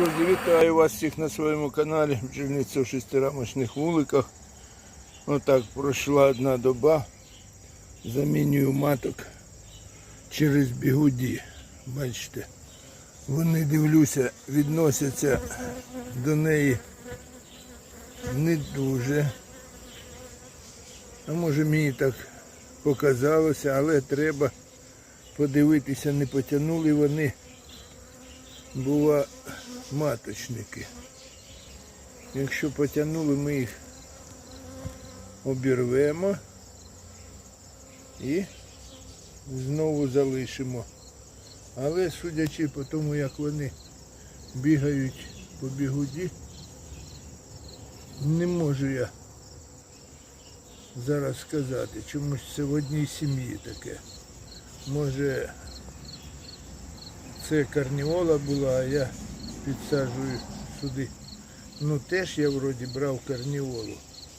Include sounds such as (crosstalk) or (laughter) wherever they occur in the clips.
Друзі, вітаю вас всіх на своєму каналі бджільниця в шестирамочних вуликах. Отак пройшла одна доба. Замінюю маток через бігуді. Бачите, вони дивлюся, відносяться до неї не дуже. А може мені так показалося, але треба подивитися, не потягнули вони бува маточники. Якщо потягнули, ми їх обірвемо і знову залишимо. Але судячи по тому, як вони бігають по бігуді, не можу я зараз сказати. Чомусь це в одній сім'ї таке. Може це карніола була, а я підсаджую сюди. Ну теж я вроді брав карніолу.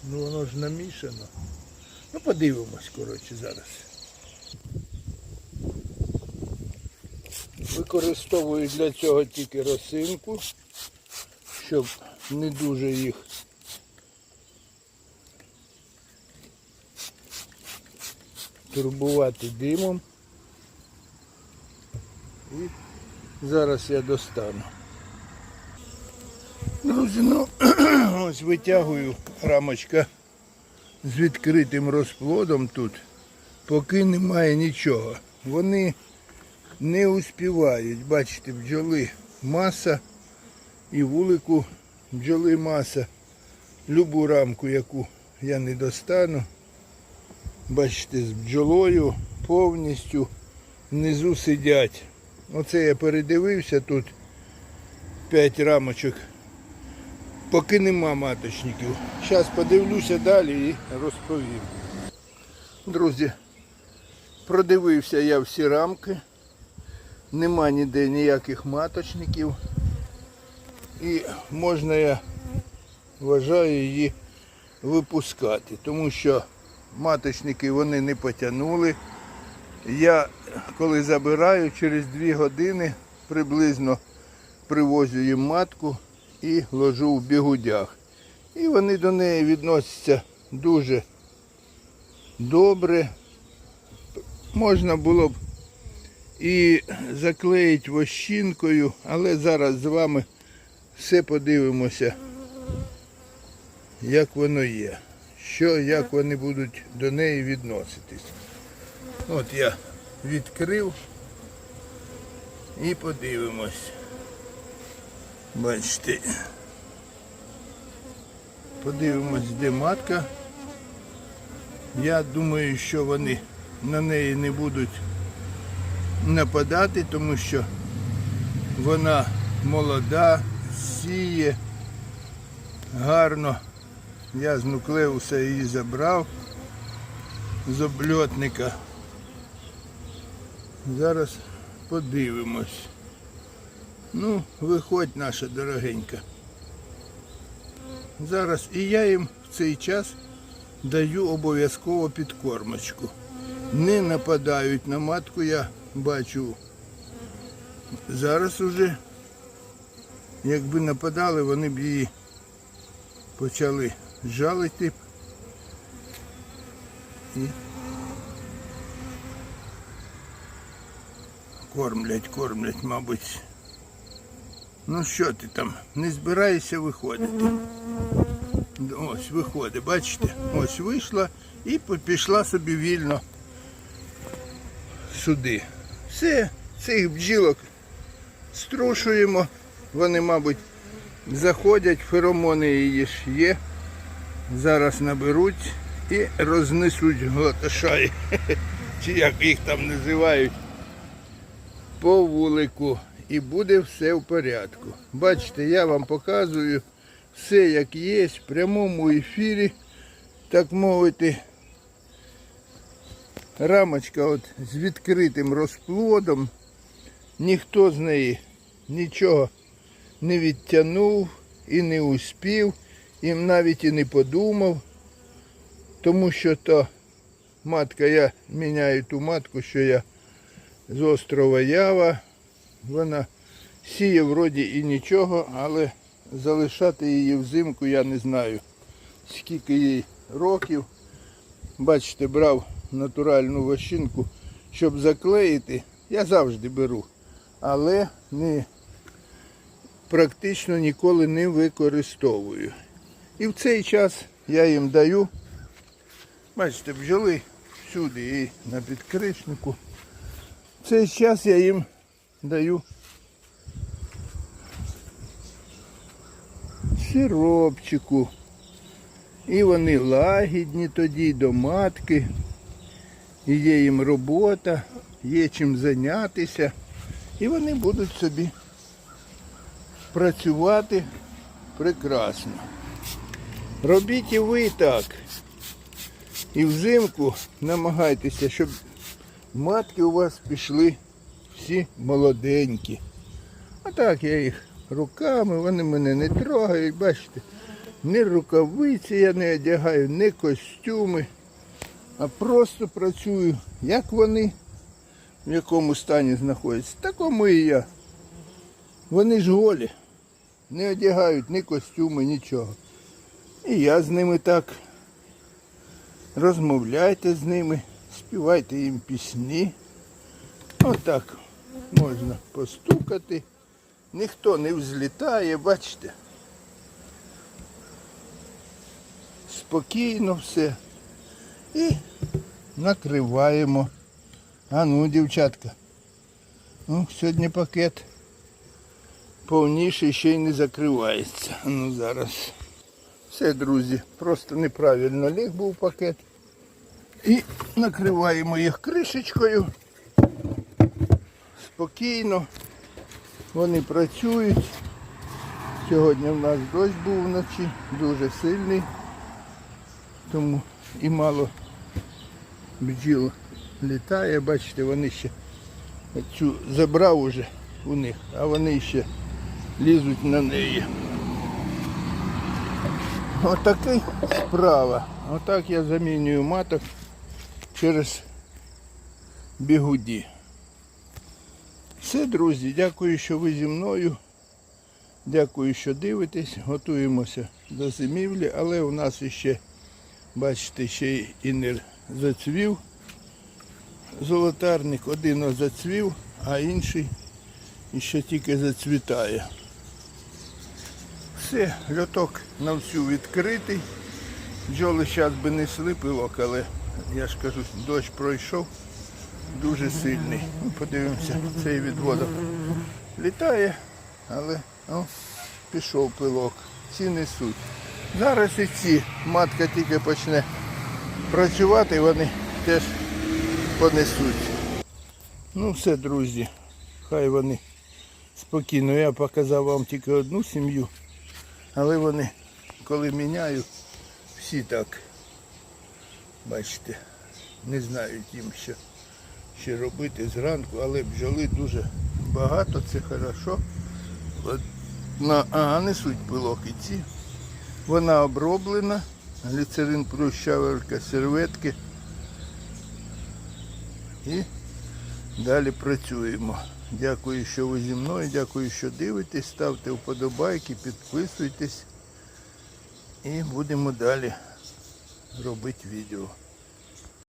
Ну воно ж намішано. Ну подивимось, коротше, зараз. Використовую для цього тільки росинку, щоб не дуже їх турбувати димом. І зараз я достану. Друзі, ну (clears throat) ось витягую рамочка з відкритим розплодом тут, поки немає нічого. Вони не успівають. Бачите, бджоли маса і вулику бджоли маса. Любу рамку, яку я не достану. Бачите, з бджолою повністю внизу сидять. Оце я передивився тут 5 рамочок. Поки нема маточників. Зараз подивлюся далі і розповім. Друзі, продивився я всі рамки. Нема ніде ніяких маточників. І можна я вважаю її випускати, тому що маточники вони не потягнули. Я коли забираю, через 2 години приблизно привозю їм матку і ложу в бігудях. І вони до неї відносяться дуже добре. Можна було б і заклеїти вощинкою, але зараз з вами все подивимося, як воно є. Що, як вони будуть до неї відноситись. От я відкрив і подивимось. Бачите. Подивимось, де матка. Я думаю, що вони на неї не будуть нападати, тому що вона молода, сіє гарно. Я з нуклеуса її забрав з обльотника. Зараз подивимось. Ну, виходь наша дорогенька. Зараз і я їм в цей час даю обов'язково підкормочку. Не нападають на матку, я бачу. Зараз уже, якби нападали, вони б її почали жалити. І кормлять, кормлять, мабуть. Ну що ти там, не збираєшся виходити? Ось виходить, бачите? Ось вийшла і пішла собі вільно сюди. Все, цих бджілок струшуємо. Вони, мабуть, заходять, феромони її ж є. Зараз наберуть і рознесуть глоташай, (laughs) чи як їх там називають, по вулику. І буде все в порядку. Бачите, я вам показую все як є, в прямому ефірі, так мовити. Рамочка от з відкритим розплодом. Ніхто з неї нічого не відтягнув і не успів, і навіть і не подумав, тому що то матка, я міняю ту матку, що я з острова Ява. Вона Сіє вроді і нічого, але залишати її взимку я не знаю. Скільки їй років. Бачите, брав натуральну вощинку, щоб заклеїти. Я завжди беру. Але не, практично ніколи не використовую. І в цей час я їм даю. Бачите, бджоли всюди і на підкришнику. Цей час я їм даю сиропчику. І вони лагідні тоді до матки. І є їм робота, є чим зайнятися. І вони будуть собі працювати прекрасно. Робіть і ви так. І взимку намагайтеся, щоб матки у вас пішли всі молоденькі. А так я їх руками, вони мене не трогають, бачите. Ні рукавиці я не одягаю, ні костюми, а просто працюю, як вони, в якому стані знаходяться, такому і я. Вони ж голі, не одягають ні костюми, нічого. І я з ними так. Розмовляйте з ними, співайте їм пісні. Отак можна постукати. Ніхто не взлітає, бачите. Спокійно все. І накриваємо. А ну, дівчатка. Ну, сьогодні пакет повніший ще й не закривається. Ну зараз. Все, друзі, просто неправильно ліг був пакет. І накриваємо їх кришечкою. Спокійно. Вони працюють. Сьогодні в нас дощ був вночі, дуже сильний. Тому і мало бджіл літає. Бачите, вони ще цю забрав уже у них, а вони ще лізуть на неї. Отакий справа. Отак я замінюю маток через бігуді. Все, друзі, дякую, що ви зі мною. Дякую, що дивитесь. Готуємося до зимівлі, але у нас іще, бачите, ще і не зацвів золотарник. Один зацвів, а інший іще тільки зацвітає. Все, льоток на всю відкритий. Бджоли зараз би несли пилок, але я ж кажу, дощ пройшов дуже сильний. Ну, Подивимося, цей відводок літає, але о, пішов пилок. Ці несуть. Зараз і ці матка тільки почне працювати, вони теж понесуть. Ну все, друзі, хай вони спокійно. Я показав вам тільки одну сім'ю, але вони, коли міняю, всі так, бачите, не знають їм що, що робити зранку, але бджоли дуже багато, це хорошо. На, ага, несуть пилок і ці. Вона оброблена, гліцерин плюс щаверка, серветки. І далі працюємо. Дякую, що ви зі мною, дякую, що дивитесь, ставте вподобайки, підписуйтесь. І будемо далі робити відео.